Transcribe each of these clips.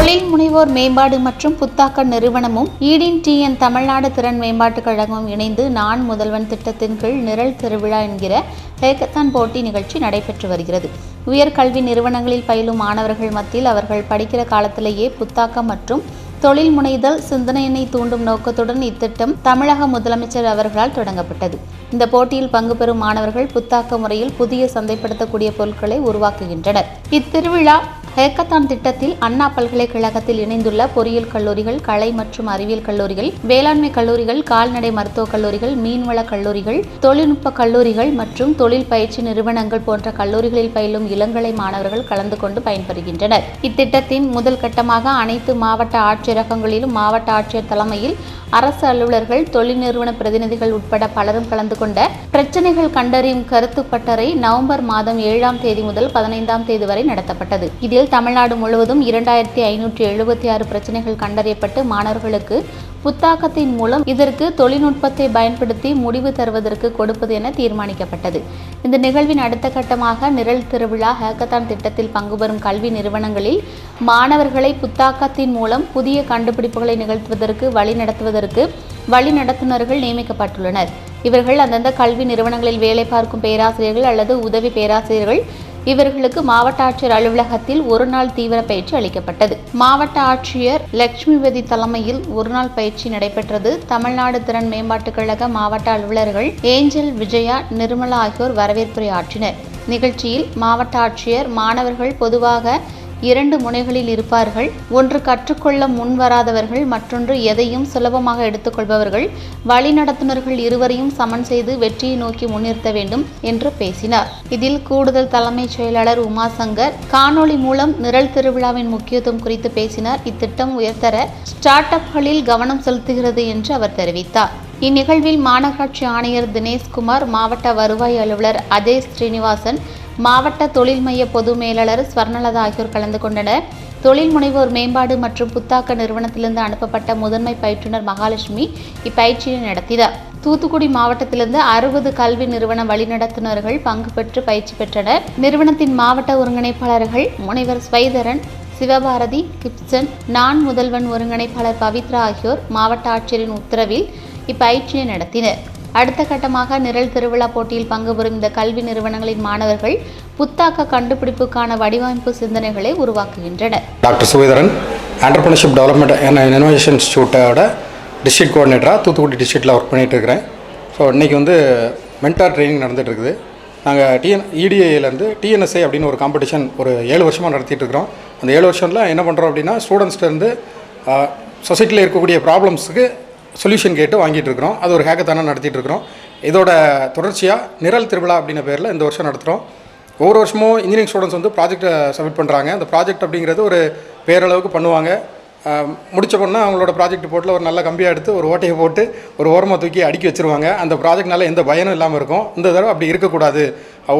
தொழில் முனைவோர் மேம்பாடு மற்றும் புத்தாக்க நிறுவனமும் ஈடின் டிஎன் தமிழ்நாடு திறன் மேம்பாட்டுக் கழகமும் இணைந்து நான் முதல்வன் திட்டத்தின் கீழ் நிரல் திருவிழா என்கிற ஹேக்கத்தான் போட்டி நிகழ்ச்சி நடைபெற்று வருகிறது. உயர்கல்வி நிறுவனங்களில் பயிலும் மாணவர்கள் மத்தியில் அவர்கள் படிக்கிற காலத்திலேயே புத்தாக்கம் மற்றும் தொழில் முனைதல் சிந்தனையினை தூண்டும் நோக்கத்துடன் இத்திட்டம் தமிழக முதலமைச்சர் அவர்களால் தொடங்கப்பட்டது. இந்த போட்டியில் பங்கு பெறும் மாணவர்கள் புத்தாக்க முறையில் புதிய சந்தைப்படுத்தக்கூடிய பொருட்களை உருவாக்குகின்றனர். இத்திருவிழா ஹேக்கத்தான் திட்டத்தில் அண்ணா பல்கலைக்கழகத்தில் இணைந்துள்ள பொறியியல் கல்லூரிகள் கலை மற்றும் அறிவியல் கல்லூரிகள் வேளாண்மை கல்லூரிகள் கால்நடை மருத்துவக் கல்லூரிகள் மீன்வள கல்லூரிகள் தொழில்நுட்ப கல்லூரிகள் மற்றும் தொழில் பயிற்சி நிறுவனங்கள் போன்ற கல்லூரிகளில் பயிலும் இளங்கலை மாணவர்கள் கலந்து கொண்டு பயன்பெறுகின்றனர். இத்திட்டத்தின் முதல் கட்டமாக அனைத்து மாவட்ட ஆட்சியரகங்களிலும் மாவட்ட ஆட்சியர் தலைமையில் அரசு அலுவலர்கள் தொழில் நிறுவன பிரதிநிதிகள் உட்பட பலரும் கலந்து கொண்ட பிரச்சனைகள் கண்டறியும் கருத்து பட்டறை நவம்பர் மாதம் ஏழாம் தேதி முதல் பதினைந்தாம் தேதி வரை நடத்தப்பட்டது. இதில் தமிழ்நாடு முழுவதும் இரண்டாயிரத்தி ஐநூற்றி எழுபத்தி ஆறு பிரச்சனைகள் கண்டறியப்பட்டு மாணவர்களுக்கு புத்தாக்கத்தின் மூலம் இதற்கு தொழில்நுட்பத்தை பயன்படுத்தி முடிவு தருவதற்கு கொடுப்பது என தீர்மானிக்கப்பட்டது. இந்த நிகழ்வின் அடுத்த கட்டமாக நிரல் திருவிழா ஹேக்கத்தான் திட்டத்தில் பங்குபெறும் கல்வி நிறுவனங்களில் மாணவர்களை புத்தாக்கத்தின் மூலம் புதிய கண்டுபிடிப்புகளை நிகழ்த்துவதற்கு வழிநடத்துவதற்கு வழிநடத்துனர்கள் நியமிக்கப்பட்டுள்ளனர். இவர்கள் அந்தந்த கல்வி நிறுவனங்களில் வேலை பார்க்கும் பேராசிரியர்கள் அல்லது உதவி பேராசிரியர்கள். இவர்களுக்கு மாவட்ட ஆட்சியர் அலுவலகத்தில் ஒரு நாள் தீவிர பயிற்சி அளிக்கப்பட்டது. மாவட்ட ஆட்சியர் லட்சுமிபதி தலைமையில் ஒரு நாள் பயிற்சி நடைபெற்றது. தமிழ்நாடு திறன் மேம்பாட்டுக் கழக மாவட்ட அலுவலர்கள் ஏஞ்சல் விஜயா நிர்மலா ஆகியோர் வரவேற்புரை ஆற்றினர். நிகழ்ச்சியில் மாவட்ட ஆட்சியர் மாணவர்கள் பொதுவாக இரண்டு முனைகளில் இருப்பார்கள். ஒன்று கற்றுக்கொள்ள முன்வராதவர்கள் மற்றொன்று எதையும் சுலபமாக எடுத்துக்கொள்பவர்கள். வழிநடத்துனர்கள் இருவரையும் சமன் செய்து வெற்றியை நோக்கி முன்னிறுத்த வேண்டும் என்று பேசினார். இதில் கூடுதல் தலைமைச் செயலாளர் உமாசங்கர் காணொளி மூலம் நிரல் திருவிழாவின் முக்கியத்துவம் குறித்து பேசினார். இத்திட்டம் உயர்தர ஸ்டார்ட் அப்களில் கவனம் செலுத்துகிறது என்று அவர் தெரிவித்தார். இந்நிகழ்வில் மாநகராட்சி ஆணையர் தினேஷ்குமார் மாவட்ட வருவாய் அலுவலர் அஜய் ஸ்ரீனிவாசன் மாவட்ட தொழில் மைய பொது மேலாளர் ஸ்வர்ணலதா ஆகியோர் கலந்து கொண்டனர். தொழில் முனைவோர் மேம்பாடு மற்றும் புத்தாக்க நிறுவனத்திலிருந்து அனுப்பப்பட்ட முதன்மை பயிற்றுனர் மகாலட்சுமி இப்பயிற்சியை நடத்தினார். தூத்துக்குடி மாவட்டத்திலிருந்து அறுபது கல்வி நிறுவன வழிநடத்துனர்கள் பங்கு பெற்று பயிற்சி பெற்றனர். நிறுவனத்தின் மாவட்ட ஒருங்கிணைப்பாளர்கள் முனைவர் ஸ்வைதரன் சிவபாரதி கிப்சன் நான் முதல்வன் ஒருங்கிணைப்பாளர் பவித்ரா ஆகியோர் மாவட்ட ஆட்சியரின் உத்தரவில் இப்பயிற்சியை நடத்தினர். அடுத்த கட்டமாக நிரல் திருவிழா போட்டியில் பங்கு பெறும் இந்த கல்வி நிறுவனங்களின் மாணவர்கள் புத்தாக்க கண்டுபிடிப்புக்கான வடிவமைப்பு சிந்தனைகளை உருவாக்குகின்றனர். Doctor Swetharan entrepreneurship development and innovation இன்ஸ்டியூட்டோட district கோஆர்டினேட்டராக தூத்துக்குடி டிஸ்ட்ரிக்ட்டில் ஒர்க் பண்ணிகிட்டு இருக்கிறேன் ஸோ இன்றைக்கி வந்து மென்டார் ட்ரைனிங் நடந்துட்டு இருக்குது நாங்கள் டிஎன் இடிஐலேருந்து டிஎன்எஸ்ஏ அப்படின்னு ஒரு காம்படிஷன் ஒரு ஏழு வருஷமாக நடத்திட்டு இருக்கிறோம் அந்த ஏழு வருஷத்தில் என்ன பண்ணுறோம் அப்படின்னா ஸ்டூடெண்ட்ஸ்லேருந்து சொசைட்டியில் இருக்கக்கூடிய ப்ராப்ளம்ஸுக்கு சொல்யூஷன் கேட்டு வாங்கிட்டு இருக்கிறோம் அது ஒரு ஹேக்கத்தானாக நடத்திட்டு இருக்கிறோம் இதோட தொடர்ச்சியாக நிரல் திருவிழா அப்படின்ற பேரில் இந்த வருஷம் நடத்துகிறோம் ஒவ்வொரு வருஷமும் இன்ஜினியரிங் ஸ்டூடெண்ட்ஸ் வந்து ப்ராஜெக்டை சப்மிட் பண்ணுறாங்க அந்த ப்ராஜெக்ட் அப்படிங்கிறது ஒரு பேரளவுக்கு பண்ணுவாங்க. முடித்த முடிச்ச பொண்ணு அவங்களோட ப்ராஜெக்ட் போட்டில் ஒரு நல்ல கம்பியாக எடுத்து ஒரு ஓட்டையை போட்டு ஒரு ஓரமாக தூக்கி அடுக்கி வச்சுருவாங்க. அந்த ப்ராஜெக்ட்னால எந்த பயனும் இல்லாமல் இருக்கும். இந்த தடவை அப்படி இருக்கக்கூடாது.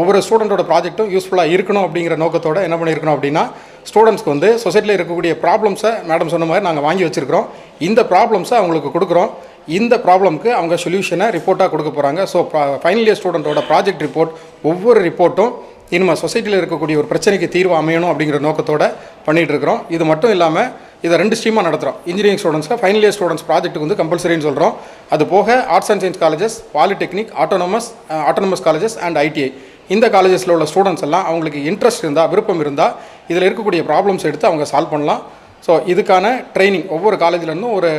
ஒவ்வொரு ஸ்டூடெண்ட்டோட ப்ராஜெக்ட்டும் யூஸ்ஃபுல்லாக இருக்கணும் அப்படிங்கிற நோக்கத்தோடு என்ன பண்ணியிருக்கணும் அப்படின்னா ஸ்டூடெண்ட்ஸ்க்கு வந்து சொசைட்டியில் இருக்கக்கூடிய ப்ராப்ளம்ஸை மேடம் சொன்ன மாதிரி நாங்கள் வாங்கி வச்சுருக்கிறோம். இந்த ப்ராப்ளம்ஸை அவங்களுக்கு கொடுக்குறோம். இந்த ப்ராப்ளம்க்கு அவங்க சொல்யூஷனை ரிப்போர்ட்டாக கொடுக்க போகிறாங்க ஸோ ஃபைனல் இயர் ஸ்டூடெண்ட்டோட ப்ராஜெக்ட் ரிப்போர்ட் ஒவ்வொரு ரிப்போர்ட்டும் இனிமேல் சொசைட்டியில் இருக்கக்கூடிய ஒரு பிரச்சனைக்கு தீர்வு அமையணும் அப்படிங்கிற நோக்கத்தோடு பண்ணிகிட்டு இருக்கிறோம். இது மட்டும் இல்லாமல் இதை ரெண்டு ஸ்ட்ரீமாக நடத்துகிறோம் இன்ஜினியரிங் ஸ்டூடெண்ட்ஸ்க்கு ஃபைனல் இயர் ஸ்டூடெண்ட்ஸ் ப்ராஜெக்ட்டுக்கு வந்து கம்பல்சரின்னு சொல்கிறோம் அது போக arts and science colleges polytechnic autonomous autonomous colleges and ITI இந்த காலேஜஸில் உள்ள ஸ்டூடெண்ட்ஸ் எல்லாம் அவங்களுக்கு இன்ட்ரெஸ்ட் இருந்தால் விருப்பம் இருந்தால் இதில் இருக்கக்கூடிய ப்ராப்ளம்ஸ் எடுத்து அவங்க சால்வ் பண்ணலாம். ஸோ இதுக்கான ட்ரைனிங் ஒவ்வொரு காலேஜ்லேருந்தும் ஒரு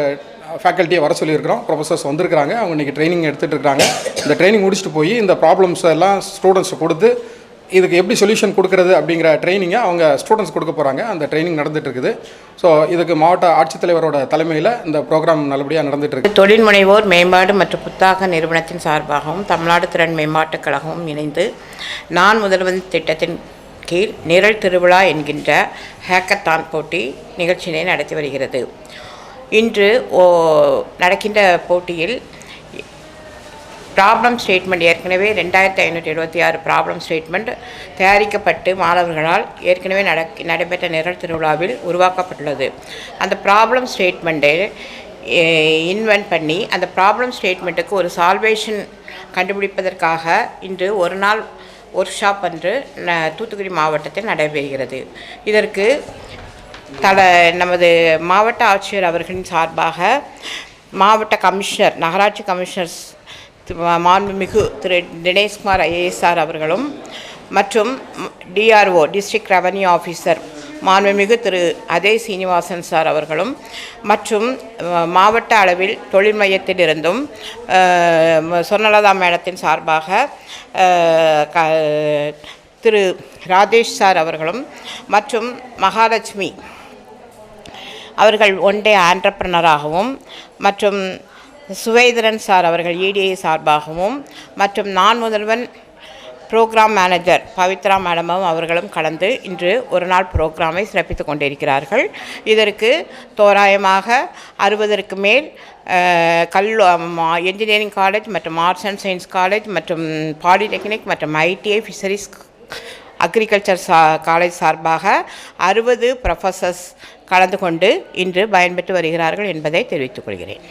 ஃபேக்கல்ட்டியை வர சொல்லியிருக்கிறோம். ப்ரொஃபஸர்ஸ் வந்திருக்கிறாங்க. அவங்க இன்றைக்கி ட்ரைனிங் எடுத்துகிட்டு இருக்காங்க. இந்த ட்ரைனிங் முடிச்சுட்டு போய் இந்த ப்ராப்ளம்ஸ் எல்லாம் ஸ்டூடெண்ட்ஸ் கொடுத்து இதுக்கு எப்படி சொல்யூஷன் கொடுக்குறது அப்படிங்கிற ட்ரைனிங்கை அவங்க ஸ்டூடெண்ட்ஸ் கொடுக்க போகிறாங்க அந்த ட்ரைனிங் நடந்துட்டு ஸோ இதுக்கு மாவட்ட ஆட்சித்தலைவரோட தலைமையில் இந்த ப்ரோக்ராம் நல்லபடியாக நடந்துட்டு தொழில் முனைவோர் மேம்பாடு மற்றும் புத்தாக்க நிறுவனத்தின் சார்பாகவும் தமிழ்நாடு திறன் மேம்பாட்டுக் கழகமும் இணைந்து நான் முதல்வன் திட்டத்தின் கீழ் நிரல் திருவிழா என்கின்ற ஹேக்கத்தான் போட்டி நிகழ்ச்சியினை நடத்தி வருகிறது. இன்று ஓ நடக்கின்ற போட்டியில் ப்ராப்ளம் ஸ்டேட்மெண்ட் ஏற்கனவே ரெண்டாயிரத்தி ஐநூற்றி எழுபத்தி ஆறு ப்ராப்ளம் ஸ்டேட்மெண்ட் தயாரிக்கப்பட்டு மாணவர்களால் ஏற்கனவே நடக்க நடைபெற்ற நிரல் திருவிழாவில் உருவாக்கப்பட்டுள்ளது. அந்த ப்ராப்ளம் ஸ்டேட்மெண்ட்டை இன்வென்ட் பண்ணி அந்த ப்ராப்ளம் ஸ்டேட்மெண்ட்டுக்கு ஒரு சால்வேஷன் கண்டுபிடிப்பதற்காக இன்று ஒரு நாள் ஒர்க் ஷாப் அன்று ந- தூத்துக்குடி மாவட்டத்தில் நடைபெறுகிறது. இதற்கு தல நமது மாவட்ட ஆட்சியர் அவர்களின் சார்பாக மாவட்ட கமிஷனர் நகராட்சி கமிஷனர்ஸ் மாண்புமிகு திரு தினேஷ்குமார் ஐஏஎஸ்ஆர் அவர்களும் மற்றும் டிஆர்ஓ டிஸ்ட்ரிக்ட் ரெவன்யூ ஆஃபீஸர் மாண்புமிகு திரு அதே சீனிவாசன் சார் அவர்களும் மற்றும் மாவட்ட அளவில் தொழில் மையத்திலிருந்தும் சொர்ணலதா மேடத்தின் சார்பாக க திரு ராஜேஷ் சார் அவர்களும் மற்றும் மகாலட்சுமி அவர்கள் ஒன்டே ஆண்டர்பிரனராகவும் மற்றும் சுவேந்திரன் சார் அவர்கள் இடிஐ சார்பாகவும் மற்றும் நான் முதல்வன் ப்ரோக்ராம் மேனேஜர் பவித்ரா மேடமும் அவர்களும் கலந்து இன்று ஒரு நாள் ப்ரோக்ராமை சிறப்பித்து கொண்டிருக்கிறார்கள். இதற்கு தோராயமாக அறுபதற்கு மேல் கல் என்ஜினியரிங் காலேஜ் மற்றும் ஆர்ட்ஸ் அண்ட் சயின்ஸ் காலேஜ் மற்றும் பாலிடெக்னிக் மற்றும் ஐடிஐ ஃபிஷரிஸ் அக்ரிகல்ச்சர் சா காலேஜ் சார்பாக அறுபது ப்ரொஃபஸர்ஸ் கலந்து கொண்டு இன்று பயன்பெற்று வருகிறார்கள் என்பதை தெரிவித்துக் கொள்கிறேன்.